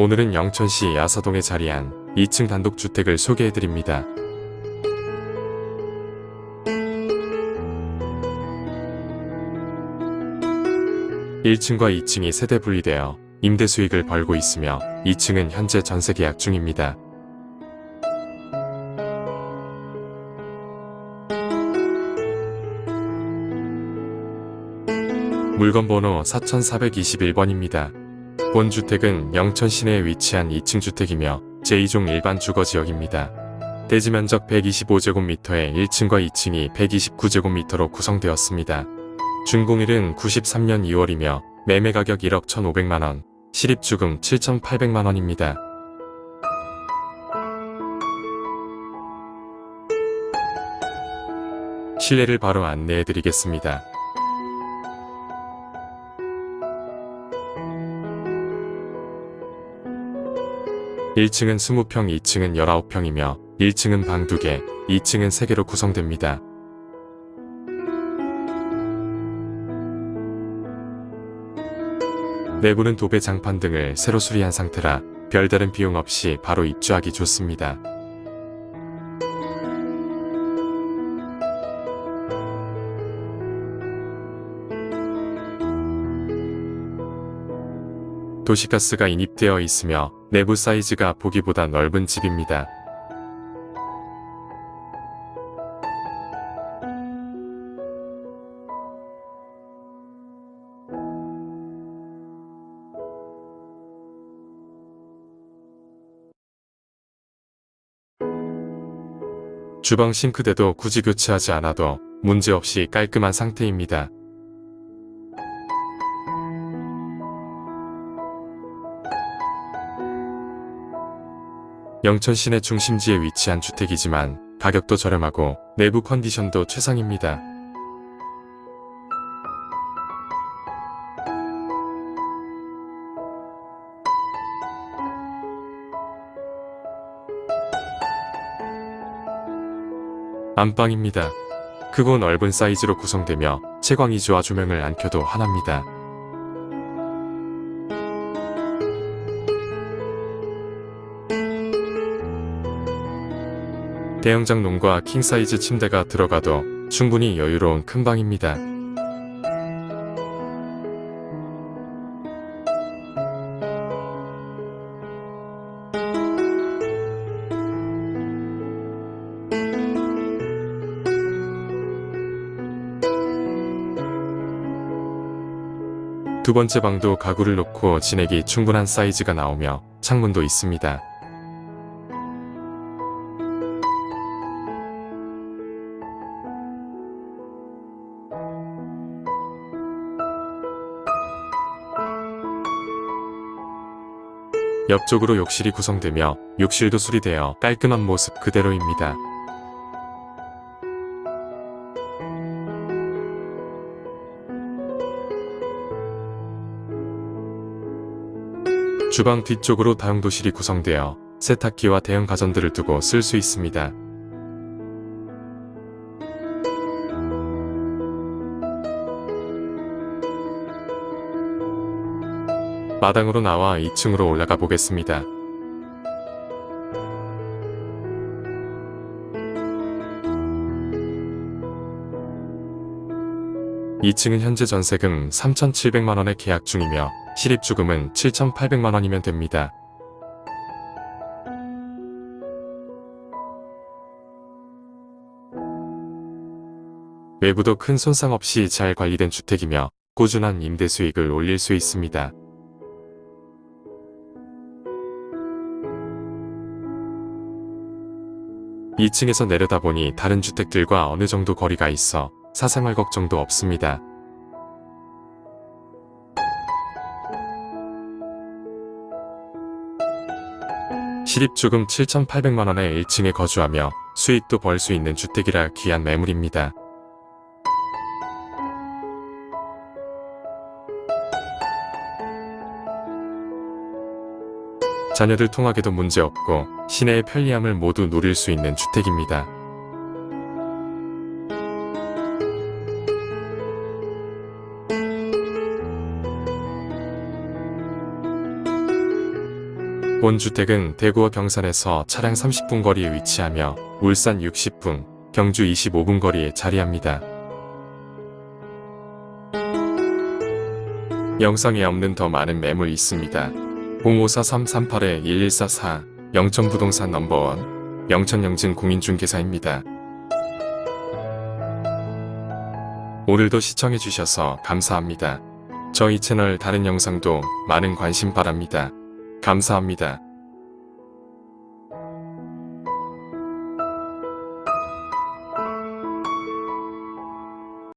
오늘은 영천시 야사동에 자리한 2층 단독주택을 소개해드립니다. 1층과 2층이 세대 분리되어 임대 수익을 벌고 있으며 2층은 현재 전세 계약 중입니다. 물건 번호 4421번입니다. 본 주택은 영천 시내에 위치한 2층 주택이며 제2종 일반 주거 지역입니다. 대지 면적 125제곱미터에 1층과 2층이 129제곱미터로 구성되었습니다. 준공일은 93년 2월이며 매매 가격 1억 1,500만원, 실입주금 7,800만원입니다. 실내를 바로 안내해 드리겠습니다. 1층은 20평, 2층은 19평이며 1층은 방 2개, 2층은 3개로 구성됩니다. 내부는 도배 장판 등을 새로 수리한 상태라 별다른 비용 없이 바로 입주하기 좋습니다. 도시가스가 인입되어 있으며 내부 사이즈가 보기보다 넓은 집입니다. 주방 싱크대도 굳이 교체하지 않아도 문제없이 깔끔한 상태입니다. 영천 시내 중심지에 위치한 주택이지만 가격도 저렴하고 내부 컨디션도 최상입니다. 안방입니다. 크고 넓은 사이즈로 구성되며 채광 이주와 조명을 안 켜도 환합니다. 대형 장롱과 킹사이즈 침대가 들어가도 충분히 여유로운 큰 방입니다. 두 번째 방도 가구를 놓고 지내기 충분한 사이즈가 나오며 창문도 있습니다. 옆쪽으로 욕실이 구성되며 욕실도 수리되어 깔끔한 모습 그대로입니다. 주방 뒤쪽으로 다용도실이 구성되어 세탁기와 대형 가전들을 두고 쓸 수 있습니다. 마당으로 나와 2층으로 올라가 보겠습니다. 이층은 현재 전세금 3,700만원에 계약 중이며 실입주금은 7,800만원이면 됩니다. 외부도 큰 손상 없이 잘 관리된 주택이며 꾸준한 임대 수익을 올릴 수 있습니다. 2층에서 내려다보니 다른 주택들과 어느 정도 거리가 있어 사생활 걱정도 없습니다. 실입주금 7,800만원에 1층에 거주하며 수익도 벌 수 있는 주택이라 귀한 매물입니다. 자녀들 통학에도 문제없고 시내의 편리함을 모두 누릴 수 있는 주택입니다. 본 주택은 대구와 경산에서 차량 30분 거리에 위치하며 울산 60분, 경주 25분 거리에 자리합니다. 영상에 없는 더 많은 매물 있습니다. 054-338-1144 영천부동산 넘버원 영천영진 공인중개사입니다. 오늘도 시청해주셔서 감사합니다. 저희 채널 다른 영상도 많은 관심 바랍니다. 감사합니다.